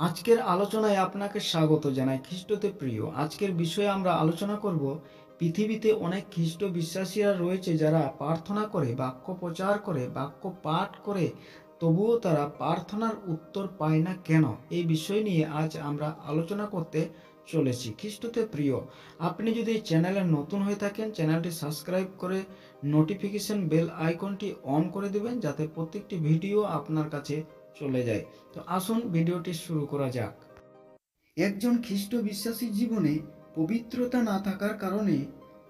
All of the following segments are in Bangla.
আজকের আলোচনায় আপনাকে স্বাগত জানাই খ্রিস্টতে প্রিয়। আজকের বিষয়ে আমরা আলোচনা করব, পৃথিবীতে অনেক খ্রিস্ট বিশ্বাসীরা রয়েছে যারা প্রার্থনা করে, বাক্য প্রচার করে, বাক্য পাঠ করে, তবুও তারা প্রার্থনার উত্তর পায় না কেন? এই বিষয় নিয়ে আজ আমরা আলোচনা করতে চলেছি। খ্রিস্টতে প্রিয়, আপনি যদি এই চ্যানেলে নতুন হয়ে থাকেন, চ্যানেলটি সাবস্ক্রাইব করে নোটিফিকেশন বেল আইকনটি অন করে দেবেন, যাতে প্রত্যেকটি ভিডিও আপনার কাছে চলে যায়। তো আসুন ভিডিওটি শুরু করা যাক। একজন খ্রিস্ট বিশ্বাসীর জীবনে পবিত্রতা না থাকার কারণে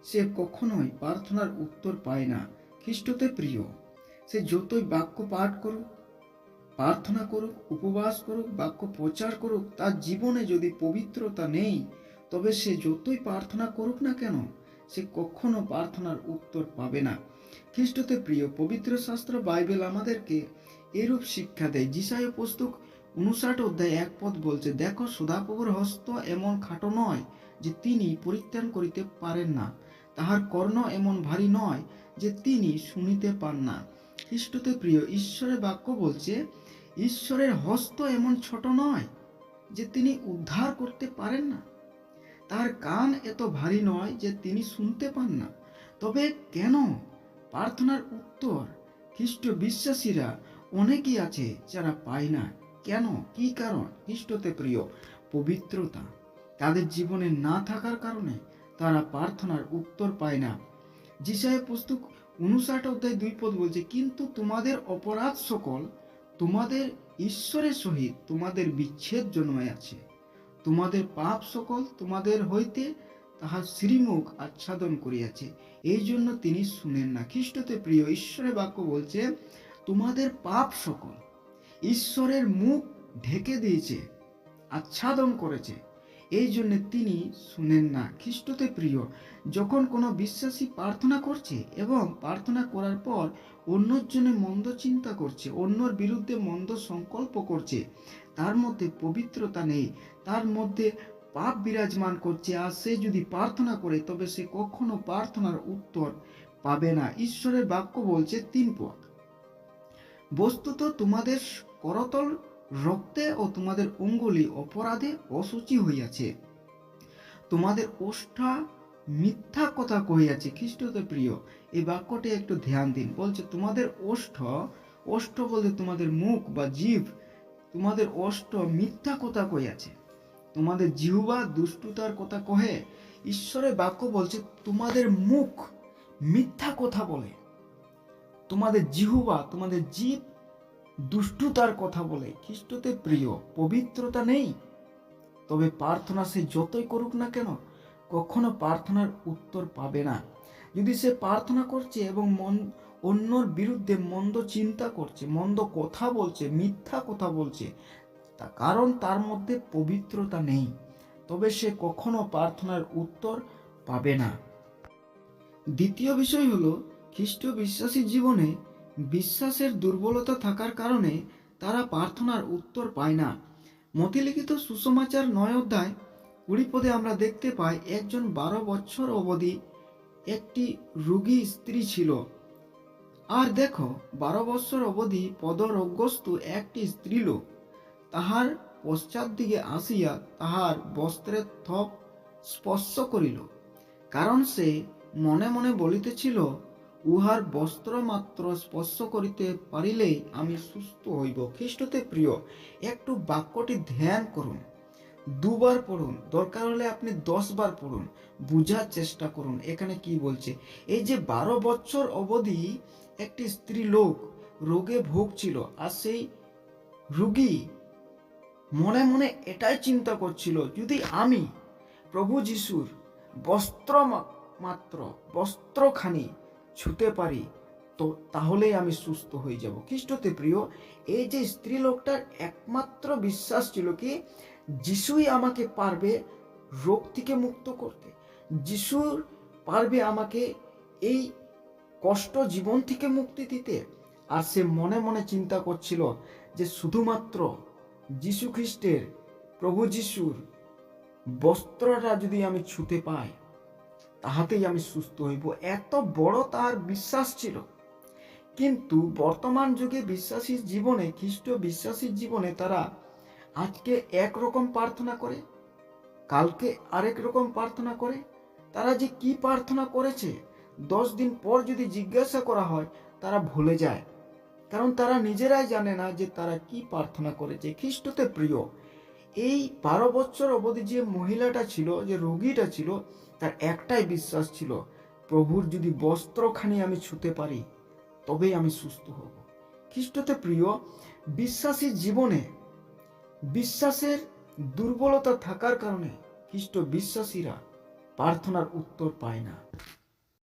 সে কখনোই প্রার্থনার উত্তর পায় না। খ্রিস্টতে প্রিয়। সে যতই বাক্য পাঠ করুক, প্রার্থনা করুক, উপবাস করুক, বাক্য প্রচার করুক, তার জীবনে যদি পবিত্রতা নেই, তবে সে যতই প্রার্থনা করুক না কেন, সে কখনো প্রার্থনার উত্তর পাবে না। খ্রিস্টতে প্রিয় পবিত্র শাস্ত্র বাইবেল আমাদেরকে এরূপ শিক্ষা দেয়। যিশায় পুস্তক উনষাট অধ্যায় এক পদ বলছে, দেখো সদাপ্রভুর হস্ত এমন খাটো নয় যে তিনি পরিত্রাণ করিতে পারেন না। তাহার কর্ণ এমন ভারী নয় যে তিনি শুনিতে পান না। খ্রিস্টতে প্রিয়, ঈশ্বরের বাক্য বলছে, ঈশ্বরের হস্ত এমন ছোট নয় যে তিনি উদ্ধার করতে পারেন না। তার কান এত ভারী নয় যে তিনি শুনতে পান না। তবে কেন? প্রার্থনার উত্তর। খ্রিস্ট বিশ্বাসীরা অনেকেই আছে যারা পায় না। কেন? কি কারণ? খ্রিস্টতে প্রিয়, পবিত্রতা। তাদের জীবনে না থাকার কারণে তারা প্রার্থনার উত্তর পায় না। যিশায় পুস্তক উনষাট অধ্যায় দুই পদ বলছে, কিন্তু তোমাদের অপরাধ সকল তোমাদের ঈশ্বরের সহিত তোমাদের বিচ্ছেদ জন্মে আছে। তোমাদের পাপ সকল তোমাদের হইতে তাহার শ্রীমুখ আচ্ছাদন করিয়াছে। এই জন্য তিনি শুনেন না। খ্রিস্টতে প্রিয়, ঈশ্বরের বাক্য বলছে তোমাদের পাপ সকল। ঈশ্বরের মুখ ঢেকে দিয়েছে, আচ্ছাদন করেছে। এই জন্য তিনি শুনেন না। খ্রিস্টতে প্রিয়, যখন কোনো বিশ্বাসী প্রার্থনা করছে এবং প্রার্থনা করার পর অন্যর জন্য মন্দ চিন্তা করছে, অন্যর বিরুদ্ধে মন্দ সংকল্প করছে, তার মধ্যে পবিত্রতা নেই, তার মধ্যে পাপ বিরাজমান করছে, আর সে যদি প্রার্থনা করে, তবে সে কখনো প্রার্থনার উত্তর পাবে না। ঈশ্বরের বাক্য বলছে তিন পথ। বস্তুত তোমাদের করতল রক্তে ও তোমাদের অঙ্গুলি অপরাধে অসুচি হইয়াছে। তোমাদের ওষ্ঠা মিথ্যা কথা কহিয়াছে খ্রিস্টতে প্রিয়, এই বাক্যটি একটু ধ্যান দিন। বলছে, তোমাদের ওষ্ঠ ওষ্ঠ বলতে তোমাদের মুখ বা জীব, তোমাদের অষ্ট মিথ্যা কথা কহিয়াছে। তোমাদের জিহুবা দুষ্টতার কথা কহে। ঈশ্বরের বাক্য বলছে, তোমাদের মুখ মিথ্যা কথা বলে। তোমাদের জিহুবা, তোমাদের জীব দুষ্টতার কথা বলে। খ্রিস্টতে প্রিয়, পবিত্রতা নেই। তবে প্রার্থনা সে যতই করুক না কেন, কখনো প্রার্থনার উত্তর পাবে না। যদি সে প্রার্থনা করছে এবং মন, অন্যর বিরুদ্ধে মন্দ চিন্তা করছে, মন্দ কথা বলছে, মিথ্যা কথা বলছে, তা কারণ তার মধ্যে পবিত্রতা নেই। তবে সে কখনো প্রার্থনার উত্তর পাবে না। দ্বিতীয় বিষয় হলো খ্রিস্ট বিশ্বাসী জীবনে বিশ্বাসের দুর্বলতা থাকার কারণে তারা প্রার্থনার উত্তর পায় না। মতিলিখিত সুসমাচার নয় অধ্যায় কুড়ি পদে আমরা দেখতে পাই, একজন বারো বছর অবধি একটি রোগী স্ত্রী ছিল। আর দেখো, বারো বছর অবধি পদরোগগ্রস্ত একটি স্ত্রীলোক তাহার পশ্চাৎ দিকে আসিয়া তাহার বস্ত্রের থপ স্পর্শ করিল। কারণ সে মনে মনে বলিতেছিল উহার বস্ত্র মাত্র স্পর্শ করিতে পারিলেই আমি সুস্থ হইব। খ্রিস্টতে প্রিয়, একটু বাক্যটি ধ্যান করুন। দুবার পড়ুন, দরকার হলে আপনি দশ বার পড়ুন, বুঝার চেষ্টা করুন। এখানে কি বলছে? এই যে বারো বছর অবধি একটি স্ত্রী লোক রোগে ভুগছিল আর সেই রুগী মনে মনে এটাই চিন্তা করছিল, যদি আমি প্রভু যিশুর বস্ত্র মাত্র বস্ত্রখানি ছুতে পারি, তো তাহলেই আমি সুস্থ হয়ে যাব। খ্রিস্টতে প্রিয়, এই যে স্ত্রী লোকটার একমাত্র বিশ্বাস ছিল কি, যিশুই আমাকে পারবে রোগ থেকে মুক্ত করতে। যিশুর পারবে আমাকে এই কষ্ট জীবন থেকে মুক্তি দিতে। আর সে মনে মনে চিন্তা করছিল যে শুধুমাত্র যিশু খ্রিস্টের প্রভু যিশুর বস্ত্রটা যদি আমি ছুতে পাই তাহাতেই আমি সুস্থ হইব। এত বড় তার বিশ্বাস ছিল। কিন্তু বর্তমান যুগে বিশ্বাসীর জীবনে, খ্রিস্ট বিশ্বাসীর জীবনে তারা আজকে একরকম প্রার্থনা করে, কালকে আরেক রকম প্রার্থনা করে। তারা যে কি প্রার্থনা করেছে, দশ দিন পর যদি জিজ্ঞাসা করা হয়, তারা ভুলে যায়। কারণ তারা নিজেরাই জানে না যে তারা কি প্রার্থনা করেছে। খ্রিস্টতে প্রিয় এই বারো বছর অবধি যে মহিলাটা ছিল, যে রোগীটা ছিল, তার একটাই বিশ্বাস ছিল, প্রভুর যদি বস্ত্রখানি আমি ছুতে পারি, তবেই আমি সুস্থ হব। খ্রিস্টতে প্রিয়, বিশ্বাসী জীবনে বিশ্বাসের দুর্বলতা থাকার কারণে খ্রিস্ট বিশ্বাসীরা প্রার্থনার উত্তর পায় না।